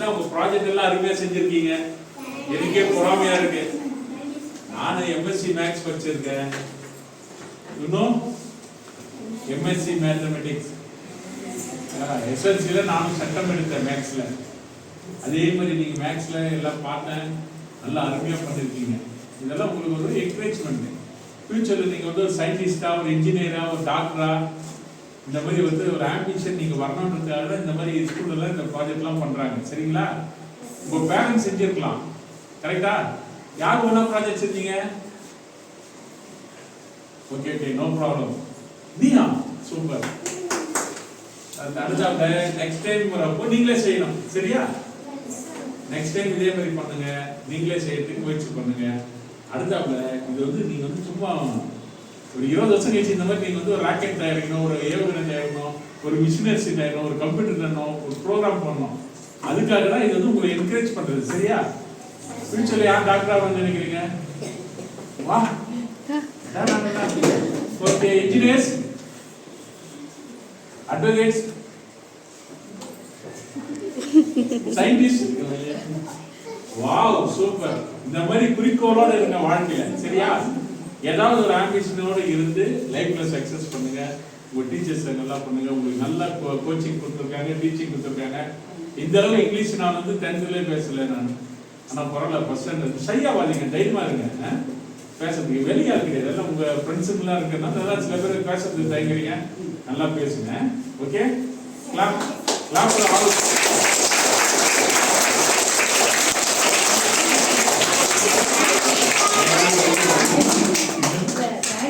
என்ன உங்க ப்ராஜெக்ட் எல்லாம் அருமையா செஞ்சிருக்கீங்க. எனக்கே பொறாமையா இருக்கு. நானும் எம்எஸ்சி மேக்ஸ் படிச்சிருக்கேன். இன்னும் எம்எஸ்சி மேத்தமெட்டிக்ஸ் எஸ்எல்சியில் நானும் சட்டம் எடுத்தேன் மேக்ஸில் அதே மாதிரி நீங்கள் மேக்ஸில் எல்லாம் பார்த்தேன். நல்லா அருமையாக பண்ணியிருக்கீங்க இதெல்லாம் உங்களுக்கு ஒரு என்கரேஜ்மெண்ட் ஃப்யூச்சரில் நீங்கள் வந்து ஒரு சயின்டிஸ்டாக ஒரு இன்ஜினியராக ஒரு டாக்டரா இந்த மாதிரி வந்து ஒரு ஆம்பிஷன் நீங்கள் வரணுன்றதுக்காக தான் இந்த மாதிரி ஸ்கூல்லலாம் இந்த ப்ராஜெக்ட்லாம் பண்ணுறாங்க சரிங்களா? உங்கள் பேரண்ட்ஸ் செஞ்சிருக்கலாம். கரெக்டா யார் ஒன்றா ப்ராஜெக்ட் செஞ்சீங்க? ஓகே ஓகே நோ ப்ராப்ளம் நீயா? சூப்பர் அடுத்தாப்புல நெக்ஸ்ட் டைம் வரப்போ நீங்களே செய்யணும். சரியா? நெக்ஸ்ட் டைம் இதே மாதிரி பண்ணுங்க. நீங்களே செய்யறதுக்கு முயற்சி பண்ணுங்க. அடுத்தாப்ல இது வந்து நீங்க வந்து சும்மா ஒரு இருபது வருஷம் கழிச்சு இந்த மாதிரி நீங்கள் வந்து ஒரு ராக்கெட் தயாரிக்கணும் ஒரு ஏவுகணை தயாரிக்கணும் ஒரு மிஷினரிசி தயாரிக்கணும் ஒரு கம்ப்யூட்டர் தரணும் ஒரு ப்ரோக்ராம் பண்ணணும். அதுக்காக தான் இது வந்து உங்களை என்கரேஜ் பண்ணுறது சரியா? ஃபியூச்சரில் யார் டாக்டராக வந்து நினைக்கிறீங்க? வா. Okay engineers advocates scientist wow super இந்த மாதிரி குறிக்கோளோட இருங்க வாழ்க்கையில. சரியா? ஏதாவது ஒரு ஆம்பிஷனோடு இருந்து லைஃப்பில் சக்ஸஸ் பண்ணுங்கள் உங்கள் டீச்சர்ஸ் நல்லா பண்ணுங்கள் உங்களுக்கு நல்லா கோ கோச்சிங் கொடுத்துருக்காங்க டீச்சிங் கொடுத்துருக்காங்க. இந்த அளவு இங்கிலீஷ் நான் வந்து டென்த்லேயே பேசல நான். ஆனால் பரவாயில்ல ஃபர்ஸ்ட் ஸ்டாண்டர்ட் சரியாக வாதிங்க தைரியமாக இருங்க. பேசுறதுக்கு வெளியா இருக்குது எல்லாம் உங்கள் ஃப்ரெண்ட்ஸுங்களாம் இருக்குன்னா நல்லா சில பேர் பேசுறதுக்கு தயங்குறீங்க. நல்லா பேசுங்க. ஓகே? Clap clap